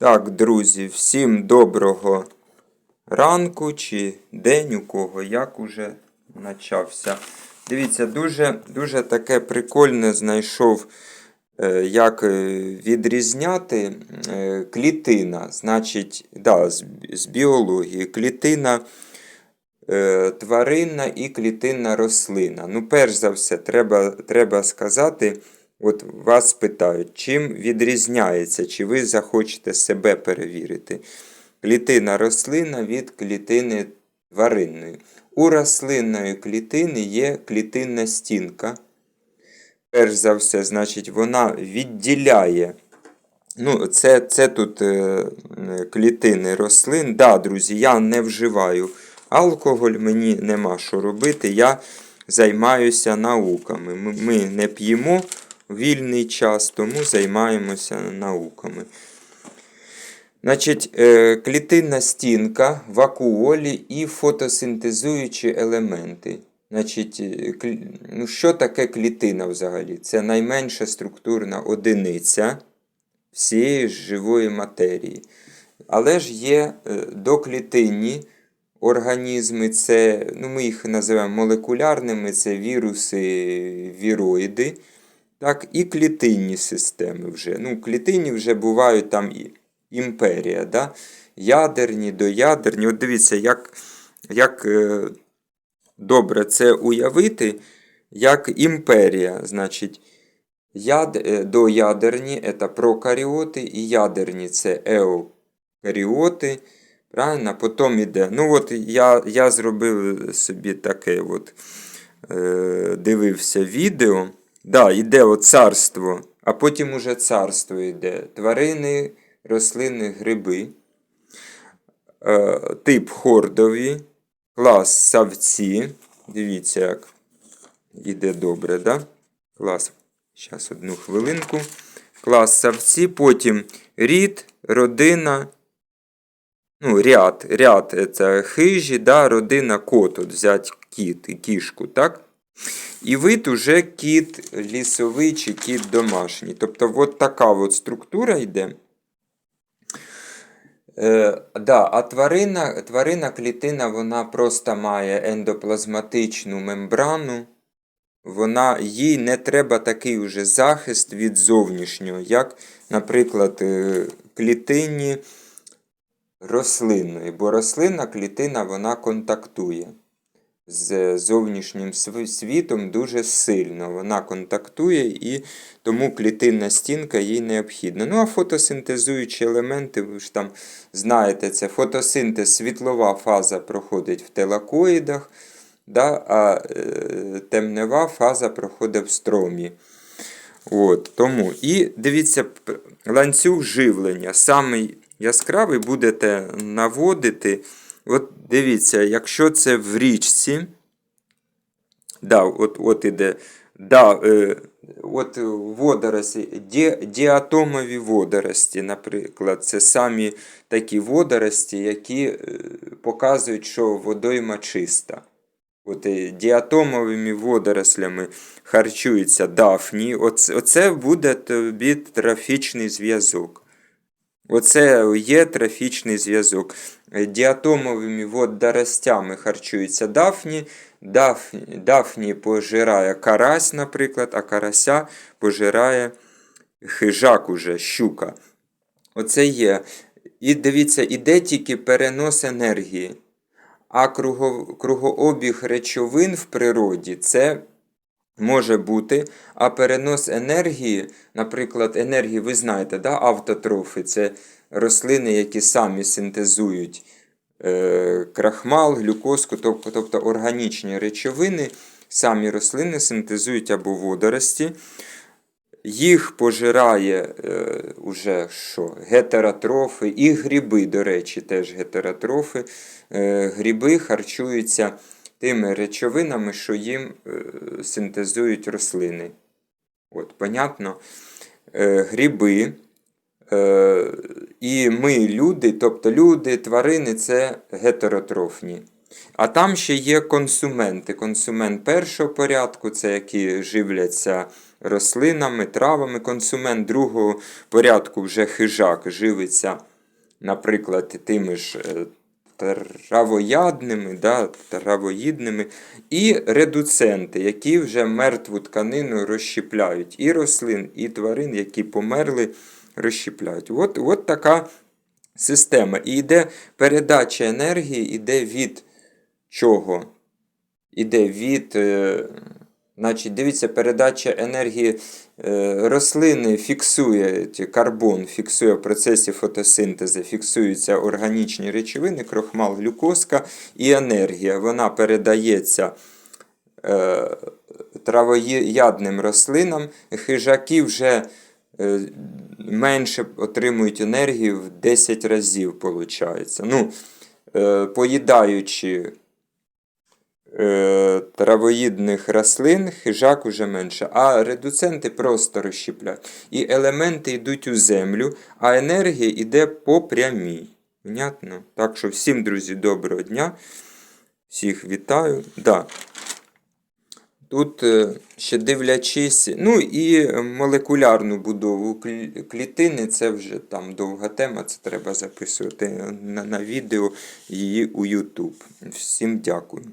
Так, друзі, всім доброго ранку чи день у кого, як уже почався. Дивіться, дуже, дуже таке прикольне знайшов, е, як е, відрізняти е, клітина. Значить, да, з, біології. Клітина тваринна і клітинна рослина. Ну, перш за все, треба, треба сказати. От вас питають, чим відрізняється, чи ви захочете себе перевірити. Клітина рослина від клітини тваринної. У рослинної клітини є клітинна стінка. Перш за все, значить, вона відділяє. Ну, це, це тут е, клітини рослин. Да, друзі, я не вживаю алкоголь, мені нема що робити. Я займаюся науками. Ми, ми не п'ємо вільний час, тому займаємося науками. Значить, е, клітинна стінка, вакуолі і фотосинтезуючі елементи. Значить, е, ну, що таке клітина взагалі? Це найменша структурна одиниця всієї живої матерії. Але ж є е, доклітинні організми, це, ну, ми їх називаємо молекулярними, це віруси, віроїди. Так, і клітинні системи вже. Ну, клітинні вже бувають там і імперія, да? ядерні, доядерні. От дивіться, як, як е, добре це уявити, як імперія. Значить, яд, е, доядерні це прокаріоти, і ядерні це еукаріоти. Правильно? Потім іде. Ну, от я, я зробив собі таке от, е, дивився відео. Да, йде от царство, а потім уже царство йде. Тварини, рослини, гриби. Е, тип хордові, клас савці. Дивіться, як іде добре, да? Клас. Зараз одну хвилинку. Клас савці, потім рід, родина. Ну, ряд. Ряд це хижі, да, родина кот. От взять кіт і кішку, так? І вид уже кіт лісовий чи кіт домашній. Тобто, от така от структура йде. Е, да, а тварина, тварина клітина вона просто має ендоплазматичну мембрану. Вона, їй не треба такий уже захист від зовнішнього, як, наприклад, е, клітині рослинної. Бо рослинна клітина вона контактує з зовнішнім світом дуже сильно. Вона контактує і тому клітинна стінка їй необхідна. Ну а фотосинтезуючі елементи, ви ж там знаєте, це фотосинтез, світлова фаза проходить в телакоїдах, да, а е, темнева фаза проходить в стромі. От, тому. І дивіться, ланцюг живлення. Самий яскравий будете наводити. От дивіться, якщо це в річці, да, от, от іде, да, е, от водорості, ді, діатомові водорості, наприклад, це самі такі водорості, які е, показують, що водойма чиста. От е, діатомовими водорослями харчується дафні. Оце, оце буде тобі трофічний зв'язок. Оце є трофічний зв'язок. Е, Діатомовими водоростями харчується дафні. Дафні, дафні пожирає карась, наприклад, а карася пожирає хижак уже, щука. Оце є. І дивіться, іде тільки перенос енергії. А кругообіг речовин в природі це може бути. А перенос енергії, наприклад, енергії, ви знаєте, да, автотрофи це рослини, які самі синтезують е, крахмал, глюкозку, тобто, тобто органічні речовини, самі рослини синтезують або водорості. Їх пожирає е, уже що, гетеротрофи і гриби, до речі, теж гетеротрофи. Е, гриби харчуються тими речовинами, що їм е, синтезують рослини. От, понятно? Е, гриби. Е, і ми, люди, тобто люди, тварини це гетеротрофні. А там ще є консументи. Консумент першого порядку, це які живляться рослинами, травами. Консумент другого порядку вже хижак живиться наприклад, тими ж травоядними, да, травоїдними, і редуценти, які вже мертву тканину розщіпляють. І рослин, і тварин, які померли, розщіпляють. От, от така система. І йде передача енергії, іде від чого? Іде від. Значить, дивіться, передача енергії е, рослини фіксує карбон, фіксує в процесі фотосинтезу, фіксуються органічні речовини, крохмал, глюкозка і енергія. Вона передається е, травоядним рослинам. Хижаки вже е, менше отримують енергію в 10 разів, виходить. Ну, поїдаючи травоїдних рослин, хижак уже менше, а редуценти просто розщіпляють. І елементи йдуть у землю, а енергія йде по прямій. Понятно? Так що всім, друзі, доброго дня. Всіх вітаю. Да. Тут е, ще дивлячись, ну і молекулярну будову клітини, це вже там довга тема, це треба записувати на, на відео її у YouTube. Всім дякую.